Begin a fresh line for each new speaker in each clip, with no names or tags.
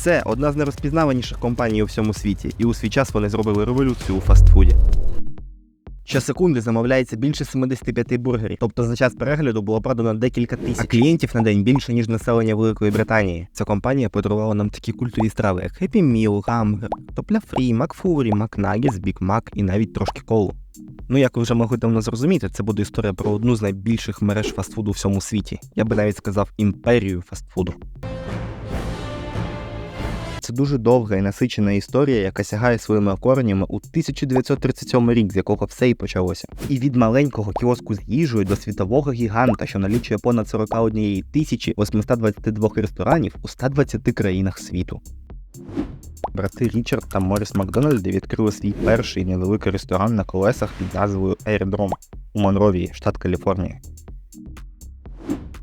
Це одна з найрозпізнаваніших компаній у всьому світі, і у свій час вони зробили революцію у фастфуді. Щосекунди замовляється більше 75 бургерів, тобто за час перегляду було продано декілька тисяч. А клієнтів на день більше, ніж населення Великої Британії. Ця компанія подарувала нам такі культові страви, як Happy Meal, Хамбер, Топля Фрі, Макфурі, Макнагіс, Бік Мак і навіть трошки колу. Ну, як ви вже могли давно зрозуміти, це буде історія про одну з найбільших мереж фастфуду у всьому світі. Я би навіть сказав імперію фастфуду. Це дуже довга і насичена історія, яка сягає своїми коренями у 1937 рік, з якого все і почалося. І від маленького кіоску з їжею до світового гіганта, що налічує понад 41 тисячі 822 ресторанів у 120 країнах світу. Брати Річард та Моріс Макдональди відкрили свій перший невеликий ресторан на колесах під назвою Airdrome у Монровії, штат Каліфорнія.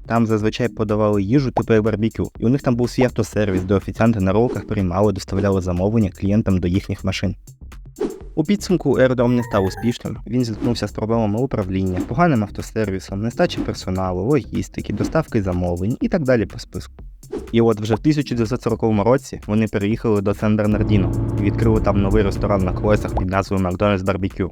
Там зазвичай подавали їжу типу як барбекю, і у них там був свій автосервіс, де офіціанти на ролках приймали, доставляли замовлення клієнтам до їхніх машин. У підсумку Aerodrome не став успішним. Він зіткнувся з проблемами управління, поганим автосервісом, нестачі персоналу, логістики, доставки замовлень і так далі по списку. І от вже в 1940 році вони переїхали до Сан Бернардіно і відкрили там новий ресторан на колесах під назвою McDonald's Barbecue.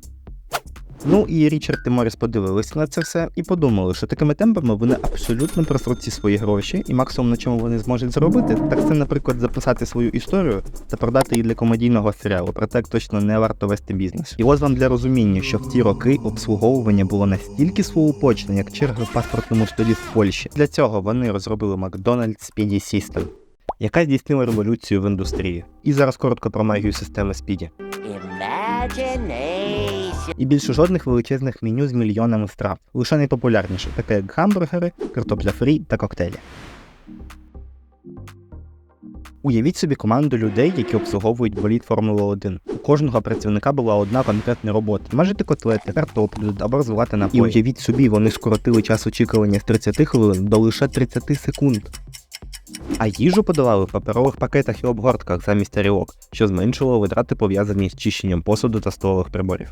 Ну і Річард і Моріс подивилися на це все і подумали, що такими темпами вони абсолютно просруть ці свої гроші, і максимум на чому вони зможуть зробити, так це, наприклад, записати свою історію та продати її для комедійного серіалу. Проте точно не варто вести бізнес. І ось вам для розуміння, що в ті роки обслуговування було настільки сволопочне, як черга в паспортному столі в Польщі. Для цього вони розробили McDonald's Speedy System, яка здійснила революцію в індустрії. І зараз коротко про магію системи Speedy.
Imagination.
І більше жодних величезних меню з мільйонами страв, лише найпопулярніше, таке як гамбургери, картопля фрі та коктейлі. Уявіть собі команду людей, які обслуговують боліт Формули 1. У кожного працівника була одна конкретна робота: смажити котлети, картоплю або розвивати напої. І уявіть собі, вони скоротили час очікування з 30 хвилин до лише 30 секунд. А їжу подавали в паперових пакетах і обгортках замість тарілок, що зменшило витрати пов'язані з чищенням посуду та столових приборів.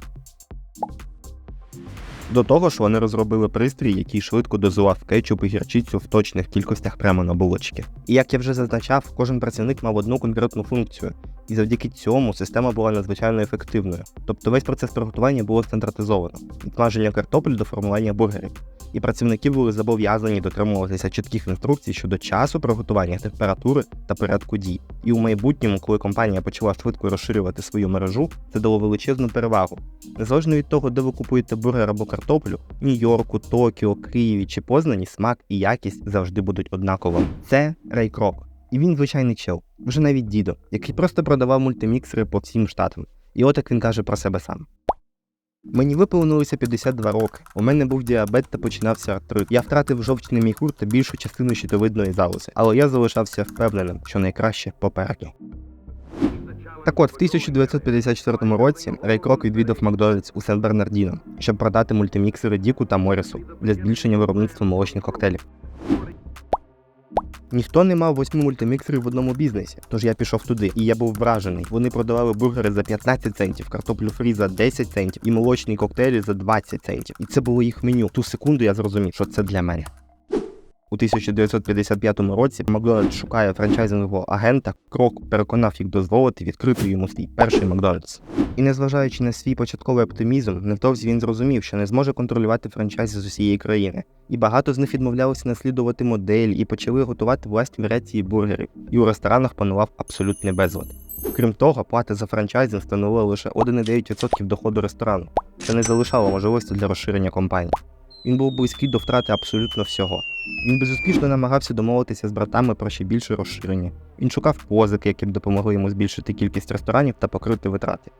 До того ж, вони розробили пристрій, який швидко дозував кетчуп і гірчицю в точних кількостях прямо на булочки. І як я вже зазначав, кожен працівник мав одну конкретну функцію, і завдяки цьому система була надзвичайно ефективною. Тобто весь процес приготування було стандартизовано від смаження картоплі до формування бургерів. І працівники були зобов'язані дотримуватися чітких інструкцій щодо часу приготування, температури та порядку дій. І у майбутньому, коли компанія почала швидко розширювати свою мережу, це дало величезну перевагу. Незалежно від того, де ви купуєте бургер або картоплю, Нью-Йорку, Токіо, Києві чи Познані, смак і якість завжди будуть однаковими. Це Рей Крок. І він звичайний чел, вже навіть дідо, який просто продавав мультиміксери по всім штатам. І от як він каже про себе сам. Мені виповнилося 52 роки. У мене був діабет та починався артрит. Я втратив жовчний міхур та більшу частину щитовидної залози, але я залишався впевненим, що найкраще попереду. Так от, в 1954 році Рей Крок відвідав Макдональдс у Сен Бернардіно, щоб продати мультиміксери Діку та Морісу для збільшення виробництва молочних коктейлів. Ніхто не мав восьми мультиміксерів в одному бізнесі, тож я пішов туди, і я був вражений. Вони продавали бургери за 15 центів, картоплю фрі за 10 центів і молочні коктейлі за 20 центів. І це було їх меню. Ту секунду я зрозумів, що це для мене. У 1955 році Макдональдс шукає франчайзингового агента. Крок переконав їх дозволити відкрити йому свій перший Макдональдс. І незважаючи на свій початковий оптимізм, невдовзі він зрозумів, що не зможе контролювати франчайзи з усієї країни. І багато з них відмовлялися наслідувати модель і почали готувати власні варіації бургерів. І у ресторанах панував абсолютний безлад. Крім того, плата за франчайзинг становила лише 1,9% доходу ресторану. Це не залишало можливості для розширення компанії. Він був близький до втрати абсолютно всього. Він безуспішно намагався домовитися з братами про ще більше розширення. Він шукав позики, які б допомогли йому збільшити кількість ресторанів та покрити витрати.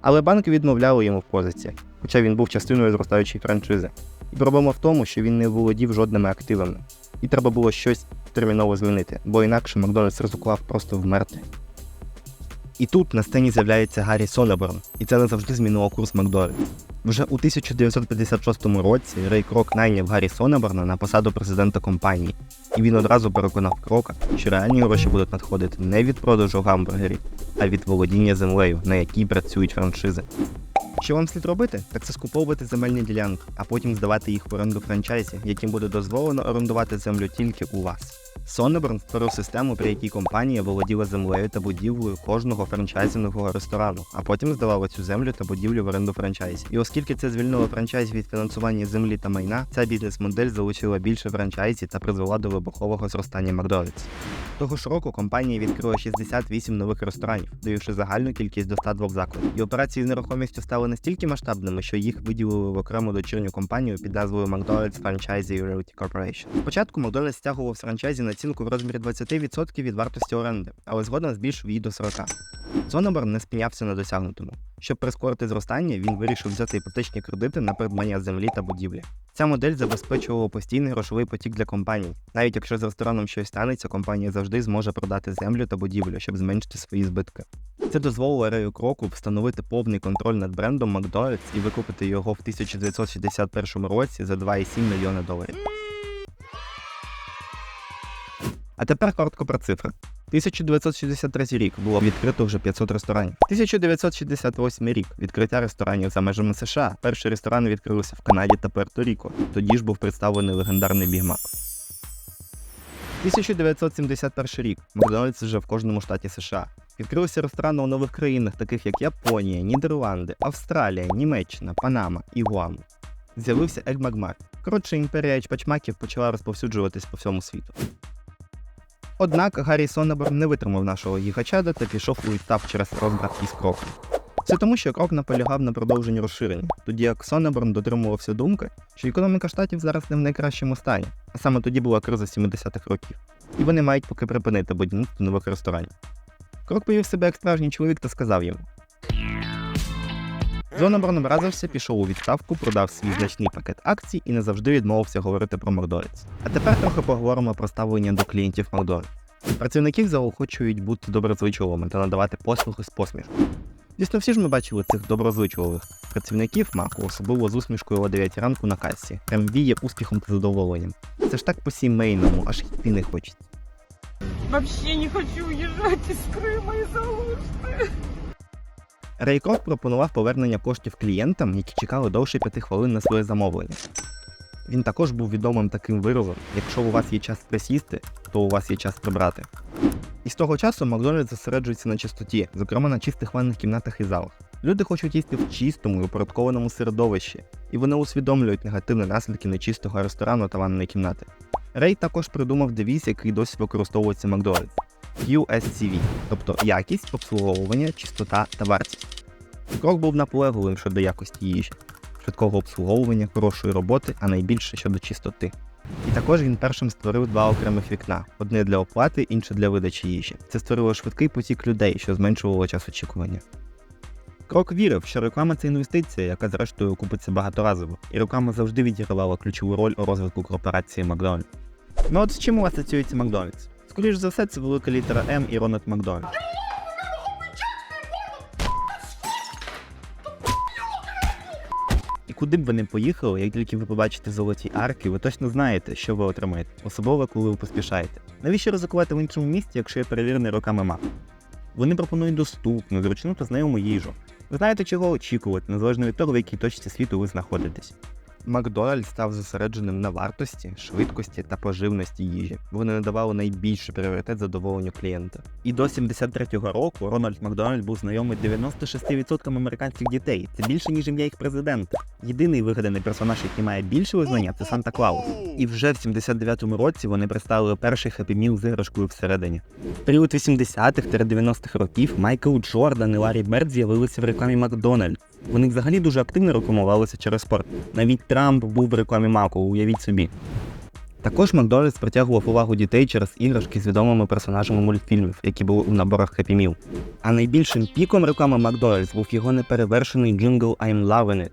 Але банки відмовляли йому в позиці, хоча він був частиною зростаючої франшизи. І проблема в тому, що він не володів жодними активами. І треба було щось терміново змінити, бо інакше Макдональдс ризикував просто вмерти. І тут на сцені з'являється Гаррі Сонеборн, і це назавжди змінило курс Макдональдс. Вже у 1956 році Рей Крок найняв Гаррі Сонеборна на посаду президента компанії, і він одразу переконав Крока, що реальні гроші будуть надходити не від продажу гамбургерів, а від володіння землею, на якій працюють франшизи. Що вам слід робити? Так це скуповувати земельні ділянки, а потім здавати їх в оренду франчайзі, яким буде дозволено орендувати землю тільки у вас. Сонеборн створив систему, при якій компанія володіла землею та будівлею кожного франчайзингового ресторану, а потім здавала цю землю та будівлю в оренду франчайзі. І оскільки це звільнило франчайз від фінансування землі та майна, ця бізнес-модель залучила більше франчайзі та призвела до вибухового зростання Макдональдс. Того ж року компанія відкрила 68 нових ресторанів, даючи загальну кількість до 102 закладів. І операції з нерухомістю стали настільки масштабними, що їх виділили в окрему дочірню компанію під назвою McDonald's Franchisee Realty Corporation. Спочатку McDonald's стягував з франчайзі націнку в розмірі 20% від вартості оренди, але згодом збільшив її до 40%. Соноборн не спинявся на досягнутому. Щоб прискорити зростання, він вирішив взяти іпотечні кредити на придбання землі та будівлі. Ця модель забезпечувала постійний грошовий потік для компаній. Навіть якщо з рестораном щось станеться, компанія завжди зможе продати землю та будівлю, щоб зменшити свої збитки. Це дозволило Рею Кроку встановити повний контроль над брендом McDonald's і викупити його в 1961 році за 2,7 мільйони доларів. А тепер коротко про цифри. 1963 рік було відкрито вже 500 ресторанів. 1968 рік відкриття ресторанів за межами США. Перші ресторани відкрилися в Канаді та Пуерто-Ріко. Тоді ж був представлений легендарний Бігмак. 1971 рік. Макдональдс вже в кожному штаті США. Відкрилися ресторани у нових країнах, таких як Японія, Нідерланди, Австралія, Німеччина, Панама і Гуам. З'явився Ель Магмар. Коротше, імперія чпачмаків почала розповсюджуватись по всьому світу. Однак Гаррі Сонеборн не витримав нашого гігачада та пішов у етап через розбрат із кроком. Це тому, що крок наполягав на продовженні розширення, тоді як Сонеборн дотримувався думки, що економіка штатів зараз не в найкращому стані, а саме тоді була криза 70-х років, і вони мають поки припинити будівництво нових ресторанів. Крок повів себе як справжній чоловік та сказав йому. Зоноборн образився, пішов у відставку, продав свій значний пакет акцій і не завжди відмовився говорити про Макдональдс. А тепер трохи поговоримо про ставлення до клієнтів Макдональдс. Працівників заохочують бути доброзичливими та надавати послуги з посмішкою. Звісно, всі ж ми бачили цих доброзичливих працівників маку, особливо з усмішкою о 9 ранку на касі. Прям віє успіхом та задоволенням. Це ж так по сімейному, аж йти не хочеться.
Вообще не хочу уезжать из Крыма из-за Алушты.
Рей Крок пропонував повернення коштів клієнтам, які чекали довше 5 хвилин на своє замовлення. Він також був відомим таким виразом: якщо у вас є час присісти, то у вас є час прибрати. І з того часу Макдональдс зосереджується на чистоті, зокрема на чистих ванних кімнатах і залах. Люди хочуть їсти в чистому і упорядкованому середовищі, і вони усвідомлюють негативні наслідки нечистого ресторану та ванної кімнати. Рей також придумав девіз, який досі використовується Макдональдс QSCV, тобто якість, обслуговування, чистота та вартість. Крок був наполегливим щодо якості їжі, швидкого обслуговування, хорошої роботи, а найбільше щодо чистоти. І також він першим створив два окремих вікна: одне для оплати, інше для видачі їжі. Це створило швидкий потік людей, що зменшувало час очікування. Крок вірив, що реклама це інвестиція, яка зрештою окупиться багаторазово, і реклама завжди відігравала ключову роль у розвитку корпорації Макдональдс. Ну от з чим у вас асоціюється Макдональдс? Скоріш за все, це велика літера М і Рональд Макдональд. І куди б ви не поїхали, як тільки ви побачите золоті арки, ви точно знаєте, що ви отримаєте, особливо коли ви поспішаєте. Навіщо ризикувати в іншому місті, якщо є перевірений роками мап? Вони пропонують доступну, зручну та знайому їжу. Ви знаєте, чого очікувати, незалежно від того, в якій точці світу ви знаходитесь. Макдональдс став зосередженим на вартості, швидкості та поживності їжі. Вони надавали найбільший пріоритет задоволенню клієнта. І до 73-го року Рональд Макдональд був знайомий 96% американських дітей. Це більше ніж ім'я їх президента. Єдиний вигаданий персонаж, який має більше визнання, це Санта Клаус. І вже в 79-му році вони представили перший Meal з іграшкою всередині. В період 80-х-90-х років Майкл Джордан і Ларі Берд з'явилися в рекламі Макдональдс. Вони взагалі дуже активно рекламувалися через спорт. Навіть Трамп був в рекламі Маку, уявіть собі. Також Макдональдс притягував увагу дітей через іграшки з відомими персонажами мультфільмів, які були у наборах Happy Meal. А найбільшим піком реклами Макдональдс був його неперевершений джингл I'm Loving It.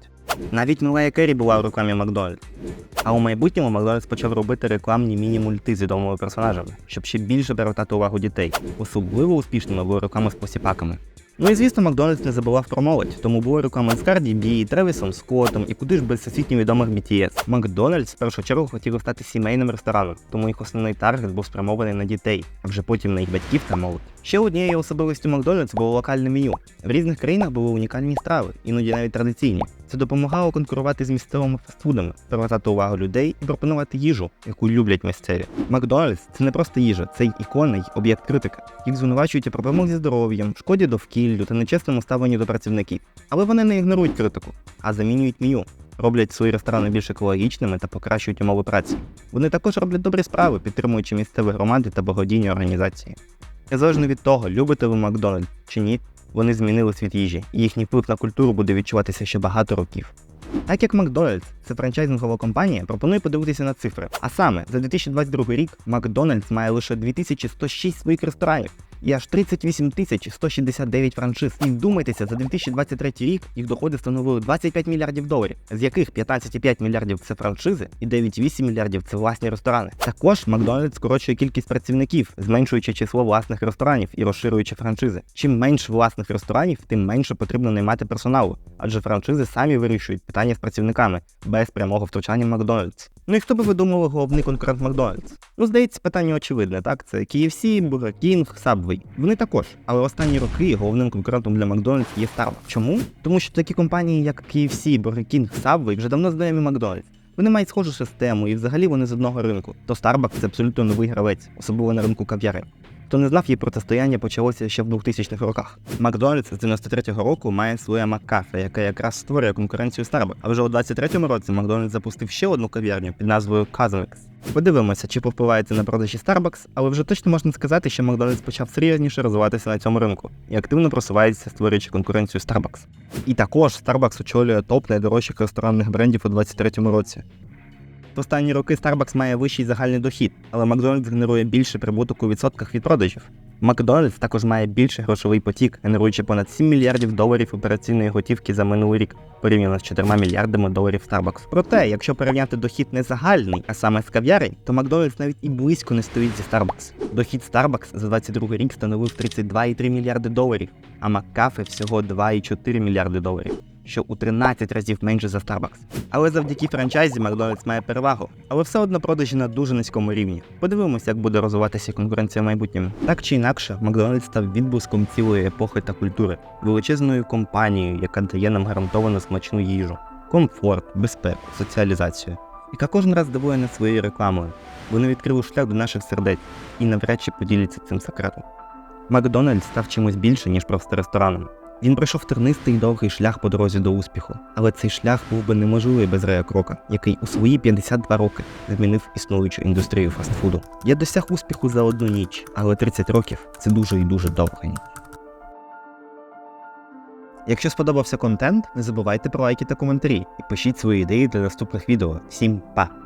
Навіть Милая Керрі була в рекламі Макдональдс. А у майбутньому Макдональдс почав робити рекламні міні-мульти з відомими персонажами, щоб ще більше привертати увагу дітей. Особливо успішними були реклами з посіпаками. Ну і звісно, Макдональдс не забував про молодь, тому були руками з Карді Бі, Тревісом, Скоттом і куди ж без всесвітньо відомих BTS. Макдональдс в першу чергу хотіли стати сімейним рестораном, тому їх основний таргет був спрямований на дітей, а вже потім на їх батьків та молодь. Ще однією особливістю Макдональдс було локальне меню. В різних країнах були унікальні страви, іноді навіть традиційні. Це допомагало конкурувати з місцевими фастфудами, привертати увагу людей і пропонувати їжу, яку люблять місцеві. Макдональдс це не просто їжа, це й ікона й об'єкт критики. Їх звинувачують у проблемах зі здоров'ям, шкоді довкіллю та нечесному ставленні до працівників. Але вони не ігнорують критику, а замінюють меню. Роблять свої ресторани більш екологічними та покращують умови праці. Вони також роблять добрі справи, підтримуючи місцеві громади та благодійні організації. Незалежно від того, любите ви Макдональдс чи ні, вони змінили світ їжі, і їхній вплив на культуру буде відчуватися ще багато років. Так як Макдональдс це франчайзингова компанія, пропоную подивитися на цифри. А саме, за 2022 рік Макдональдс має лише 2106 своїх ресторанів і аж 38 169 франшиз. І вдумайтеся, за 2023 рік їх доходи становили 25 мільярдів доларів, з яких 15,5 мільярдів це франшизи і 9,8 мільярдів це власні ресторани. Також Макдональдс скорочує кількість працівників, зменшуючи число власних ресторанів і розширюючи франшизи. Чим менше власних ресторанів, тим менше потрібно наймати персоналу, адже франшизи самі вирішують питання з працівниками без прямого втручання Макдональдс. Ну і хто би видумував головний конкурент Макдональдс? Ну, здається, питання очевидне, так? Це KFC, Burger King, Subway. Вони також, але останні роки головним конкурентом для Макдональдс є Starbucks. Чому? Тому що такі компанії, як KFC, Burger King, Subway вже давно знайомі Макдональдс. Вони мають схожу систему, і взагалі вони з одного ринку. То Starbucks це абсолютно новий гравець, особливо на ринку кав'ярень. Хто не знав, її протистояння почалося ще в 2000-х роках. Макдональдс з 93-го року має своє Маккафе, яке якраз створює конкуренцію Starbucks. А вже у 23-му році Макдональдс запустив ще одну кав'ярню під назвою Cosmix. Подивимося, чи повпливається на продажі Starbucks, але вже точно можна сказати, що Макдональдс почав серйозніше розвиватися на цьому ринку і активно просувається, створюючи конкуренцію Starbucks. І також Starbucks очолює топ найдорожчих ресторанних брендів у 23-му році. В останні роки Starbucks має вищий загальний дохід, але Макдональдс генерує більше прибуток у відсотках від продажів. Макдональдс також має більший грошовий потік, генеруючи понад 7 мільярдів доларів операційної готівки за минулий рік, порівняно з 4 мільярдами доларів Starbucks. Проте, якщо порівняти дохід не загальний, а саме з кав'ярень, то Макдональдс навіть і близько не стоїть зі Starbucks. Дохід Starbucks за 22 рік становив 32,3 мільярди доларів, а Маккафе всього 2,4 мільярди доларів що у 13 разів менше за Starbucks. Але завдяки франчайзі Макдональдс має перевагу, але все одно продажі на дуже низькому рівні. Подивимося, як буде розвиватися конкуренція в майбутньому. Так чи інакше, Макдональдс став відблиском цілої епохи та культури, величезною компанією, яка дає нам гарантовано смачну їжу, комфорт, безпеку, соціалізацію. Яка кожен раз дивує нас своєю рекламою. Вони відкрили шлях до наших сердець і навряд чи поділяться цим секретом. Макдональдс став чимось більше, ніж просто рестораном. Він пройшов тернистий довгий шлях по дорозі до успіху, але цей шлях був би неможливий без Рея Крока, який у свої 52 роки змінив існуючу індустрію фастфуду. Я досяг успіху за одну ніч, але 30 років це дуже і дуже довга ніч. Якщо сподобався контент, не забувайте про лайки та коментарі і пишіть свої ідеї для наступних відео. Всім па!